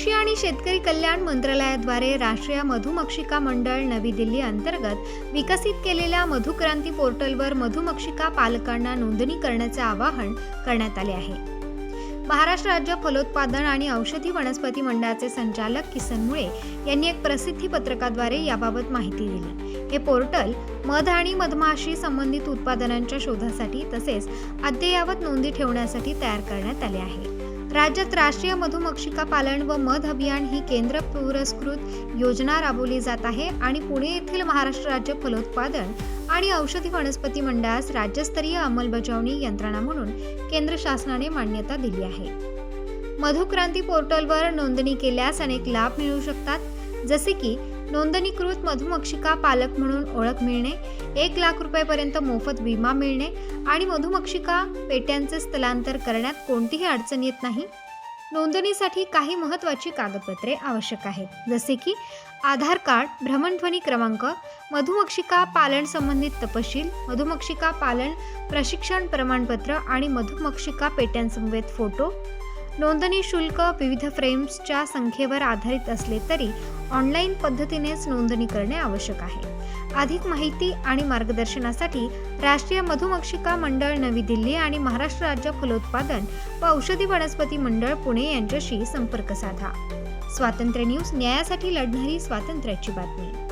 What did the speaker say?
कृषी आणि शेतकरी कल्याण मंत्रालयाद्वारे राष्ट्रीय मधुमक्षिका मंडळ नवी दिल्ली अंतर्गत विकसित केलेल्या मधुक्रांती पोर्टलवर मधुमक्षिका पालकांना नोंदणी करण्याचे आवाहन करण्यात आले आहे. महाराष्ट्र राज्य फलोत्पादन आणि औषधी वनस्पती मंडळाचे संचालक किसन मुळे यांनी एक प्रसिद्धी पत्रकाद्वारे याबाबत माहिती दिली. हे पोर्टल मध आणि मधमाशी संबंधित उत्पादनांच्या शोधासाठी तसेच अद्ययावत नोंदी ठेवण्यासाठी तयार करण्यात आले आहे. राज्यात राष्ट्रीय मधुमक्षिका पालन व मध अभियान ही केंद्र पुरस्कृत योजना राबवली जात आहे आणि पुणे येथील महाराष्ट्र राज्य फलोत्पादन आणि औषधी वनस्पती मंडळास राज्यस्तरीय अंमलबजावणी यंत्रणा म्हणून केंद्र शासनाने मान्यता दिली आहे. मधुक्रांती पोर्टलवर नोंदणी केल्यास अनेक लाभ मिळू शकतात जसे की नोंदणीकृत मधुमक्षिका पालक म्हणून ओळख मिळणे एक लाख रुपयेपर्यंत मोफत विमा मिळणे आणि मधुमक्षिका पेट्यांचे स्थलांतर करण्यात कोणतीही अडचण येत नाही. नोंदणीसाठी काही महत्त्वाची कागदपत्रे आवश्यक आहेत जसे की आधार कार्ड भ्रमणध्वनी क्रमांक मधुमक्षिका पालन संबंधित तपशील मधुमक्षिका पालन प्रशिक्षण प्रमाणपत्र आणि मधुमक्षिका पेट्यांसमवेत फोटो नोंदणी शुल्क विविध फ्रेम्सच्या संख्येवर आधारित असले तरी ऑनलाईन पद्धतीनेच नोंदणी करणे आवश्यक आहे. अधिक माहिती आणि मार्गदर्शनासाठी राष्ट्रीय मधुमक्षिका मंडळ नवी दिल्ली आणि महाराष्ट्र राज्य फलोत्पादन व औषधी वनस्पती मंडळ पुणे यांच्याशी संपर्क साधा. स्वातंत्र्य न्यूज न्यायासाठी लढणारी स्वातंत्र्याची बातमी.